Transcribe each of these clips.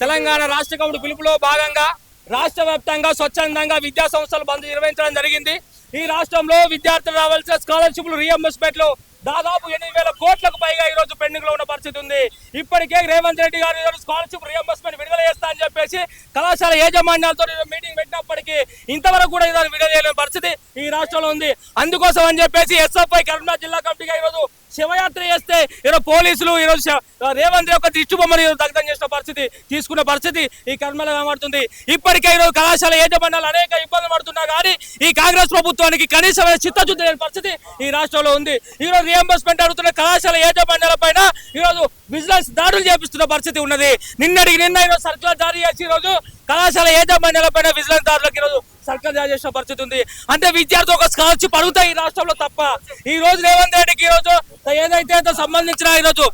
Telangana రాష్ట్ర committee పిలుపులో భాగంగా రాష్ట్ర వ్యాప్తంగా స్వచ్ఛందంగా విద్యా సంస్థలు బంద్ నిర్వహించడం జరిగింది. ఈ రాష్ట్రంలో విద్యార్థులు రావాల్సిన స్కాలర్షిప్లు రీఎంబర్స్మెంట్లు దాదాపు ఎనిమిది వేల కోట్లకు పైగా ఈ రోజు పెండింగ్లో ఉన్న పరిస్థితి ఉంది. ఇప్పటికే రేవంత్ రెడ్డి గారు ఈరోజు స్కాలర్షిప్ రీఎంబర్స్మెంట్ విడుదల చేస్తా అని చెప్పేసి కళాశాల యాజమాన్యాలతో మీటింగ్ పెట్టినప్పటికీ ఇంతవరకు కూడా ఈరోజు విడుదల చేయలేని పరిస్థితి ఈ రాష్ట్రంలో ఉంది. అందుకోసం అని చెప్పేసి ఎస్ఎఫ్ఐ కరీంనగర్ జిల్లా కమిటీగా ఈరోజు శివయాత్ర చేస్తే ఈరోజు పోలీసులు ఈరోజు రేవంత్ యొక్క దిష్టి ఈరోజు దగ్ధం చేసిన పరిస్థితి తీసుకున్న పరిస్థితి ఈ కర్మలో కనబడుతుంది. ఇప్పటికే ఈరోజు కళాశాల యాజమాన్యాలు అనేక ఇబ్బందులు పడుతున్నా కానీ ఈ కాంగ్రెస్ ప్రభుత్వానికి కనీసమైన చిత్తశుద్ధి లేని పరిస్థితి ఈ రాష్ట్రంలో ఉంది. ఈరోజు రోజు రియంబర్స్మెంట్ అడుగుతున్న కళాశాల యాజమాన్యాల పైన ఈ రోజు విజిలెన్స్ దాడులు చేపిస్తున్న పరిస్థితి ఉన్నది. నిన్నటికి నిన్న ఈరోజు సర్కులర్ జారీ చేసి ఈ రోజు కళాశాల యాజమాన్యాల పైన విజిలెన్స్ దాడులకు ఈరోజు సర్కార్ జారీ చేసిన పరిస్థితి ఉంది. అంటే విద్యార్థి ఒక స్కాలర్షిప్ అడుగుతాయి ఈ రాష్ట్రంలో తప్ప. ఈ రోజు రేవంత్ రెడ్డికి ఈ రోజు ఏదైతే సంబంధించిన ఈ రోజు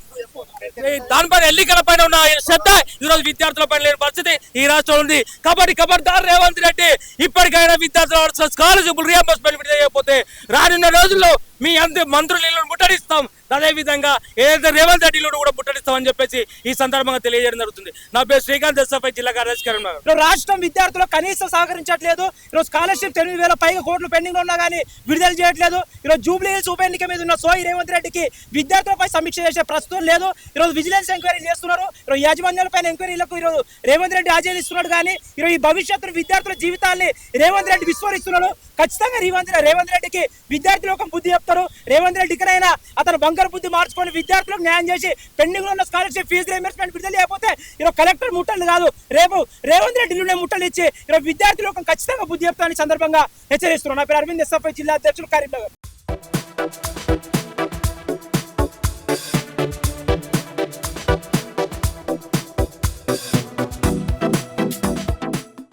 దానిపైన ఎన్నికల పైన ఉన్న శ్రద్ధ ఈరోజు విద్యార్థుల పైన లేని పరిస్థితి ఈ రాష్ట్రంలో ఉంది. కాబట్టి ఖబర్దార్ రేవంత్ రెడ్డి ఇప్పటికైనా విద్యార్థుల స్కాలర్షిప్ రియంబర్స్మెంట్ విడుదల చేయకపోతే రానున్న రోజుల్లో మీ అంత మంత్రులు ముట్టడిస్తాం. అదే విధంగా ఏదైతే రేవంత్ రెడ్డి కూడా ముట్టడిస్తామని చెప్పేసి ఈ సందర్భంగా తెలియజేయడం జరుగుతుంది. నా పేరు శ్రీకాంత్ ఎస్ఎఫ్ఐ జిల్లా కార్యదర్శి కరీంనగర్ రాష్ట్రం విద్యార్థులు కనీసం సహకరించట్లేదు. ఈరోజు స్కాలర్షిప్ ఎనిమిది వేల పైగా కోట్లు పెండింగ్ ఉన్నా కానీ విడుదల చేయట్లేదు. ఈరోజు జూబ్లీ హిల్స్ ఉప ఎన్నిక మీద ఉన్న సోయి రేవంత్ రెడ్డికి విద్యార్థులపై సమీక్ష చేసే ప్రస్తుతం లేదు. ఈరోజు విజిలెన్స్ ఎంక్వైరీ చేస్తున్నారు. ఈరోజు యాజమాన్యాలపైన ఎంక్వైరీలకు ఈరోజు రేవంత్ రెడ్డి ఆచరిస్తున్నాడు కానీ ఈరోజు ఈ భవిష్యత్తు విద్యార్థుల జీవితాల్ని రేవంత్ రెడ్డి విస్మరిస్తున్నాడు. ఖచ్చితంగా రేవంత్ రేవంత్ రెడ్డికి విద్యార్థి లోకం బుద్ధి చెప్తారు. రేవంత్ రెడ్డికైనా అతను బంగారు బుద్ధి మార్చుకొని విద్యార్థులకు న్యాయం చేసి పెండింగ్లో ఉన్న స్కాలర్షిప్ ఫీజు రీఎంబర్స్మెంట్ విడుదల లేకపోతే ఈరోజు కలెక్టర్ ముట్టలు కాదు. రేపు రేవంత్ రెడ్డి ఇల్లునే ముట్టలు ఇచ్చి ఈరోజు విద్యార్థులకు ఖచ్చితంగా బుద్ధి చెప్తానని సందర్భంగా హెచ్చరిస్తున్నారు. నా పేరు అరవింద్ ఎస్ఎఫ్ఐ జిల్లా అధ్యక్షులు కరీంనగర్.